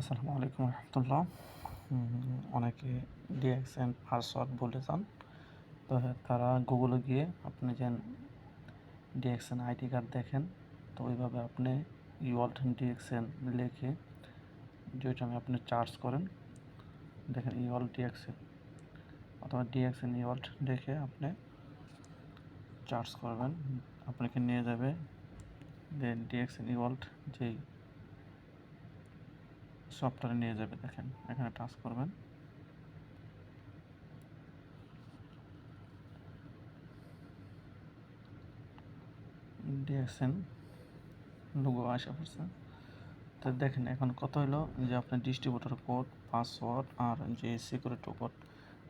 আসসালামু আলাইকুম রহমতুল্লাহ। অনেকে ডিএক্সএন পাসওয়ার্ড বলে যান। তো তারা গুগলে গিয়ে আপনি যেন ডিএক্সএন আইডি কার্ড দেখেন, তো ওইভাবে আপনি ইওয়াল্ট ডিএক্সএন লিখে যেটা আমি আপনি চার্জ করেন, দেখেন ইওয়াল্ট ডিএক্সএন অথবা ডিএক্সএন ইওয়াল্ট দেখে আপনি চার্জ করবেন। আপনাকে নিয়ে যাবে যে ডিএক্সএন ইওয়াল্ট যেই সফটওয়্যারে নিয়ে যাবে, দেখেন। এখানে টাচ করবেন। ডিএক্সএন লোগো আসা পড়ছে। তো দেখেন এখন কত হলো? যে আপনার ডিস্ট্রিবিউটর কোড পাসওয়ার্ড আর যে সিকিউরিটি কোড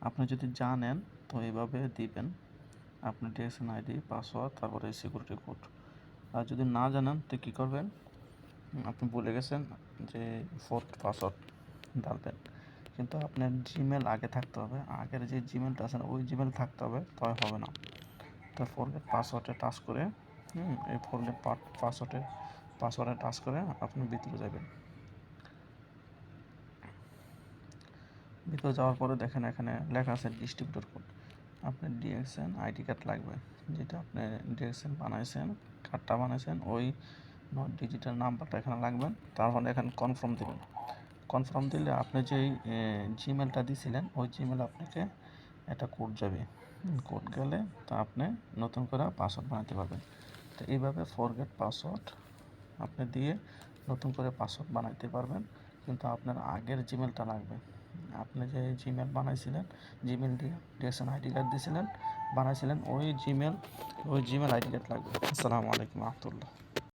আপনি যদি জানেন তো এইভাবে দিবেন। আপনি D X N ID password তারপরে সিকিউরিটি কোড আর যদি না জানেন তো কী করবেন? আপনি বলে গেছেন যে ফোর্থ পাসওয়ার্ড ডালবেন। কিন্তু আপনার জিমেল আগে থাকতে হবে। আগের যে জিমেলটা আছে না, ওই জিমেল থাকতে হবে তবে হবে না। তো ফোরগেট পাসওয়ার্ডে টাচ করে, হুম, এই ফোরগেট পাসওয়ার্ডে পাসওয়ার্ডে টাচ করে আপনি ভিতরে যাবেন। ভিতরে যাওয়ার পরে দেখেন এখানে লেখা আছে ডিস্ট্রিবিউটর কোড আপনার D X N ID card লাগবে। যেটা আপনি ডিএক্সএন বানাইছেন কার্ডটা বানাইছেন, ওই ডিজিটাল নাম্বারটা এখানে লাগবেন। তারপর এখানে কনফার্ম দেবেন। কনফার্ম দিলে আপনি যেই জিমেলটা দিয়েছিলেন ওই জিমেল আপনাকে একটা কোড যাবে। কোড গেলে তা আপনি নতুন করে পাসওয়ার্ড বানাতে পারবেন। তো এইভাবে ফরগেট পাসওয়ার্ড আপনি দিয়ে নতুন করে পাসওয়ার্ড বানাইতে পারবেন। কিন্তু আপনার আগের জিমেলটা লাগবে। আপনি যে জিমেল বানাইছিলেন জিমেল দিয়ে ডিএসএন আইডি কার্ড দিয়েছিলেন বানাইছিলেন, ওই জিমেল ওই জিমেল আইডি কার্ড লাগবে। আসসালামু আলাইকুম রহমতুল্লাহ।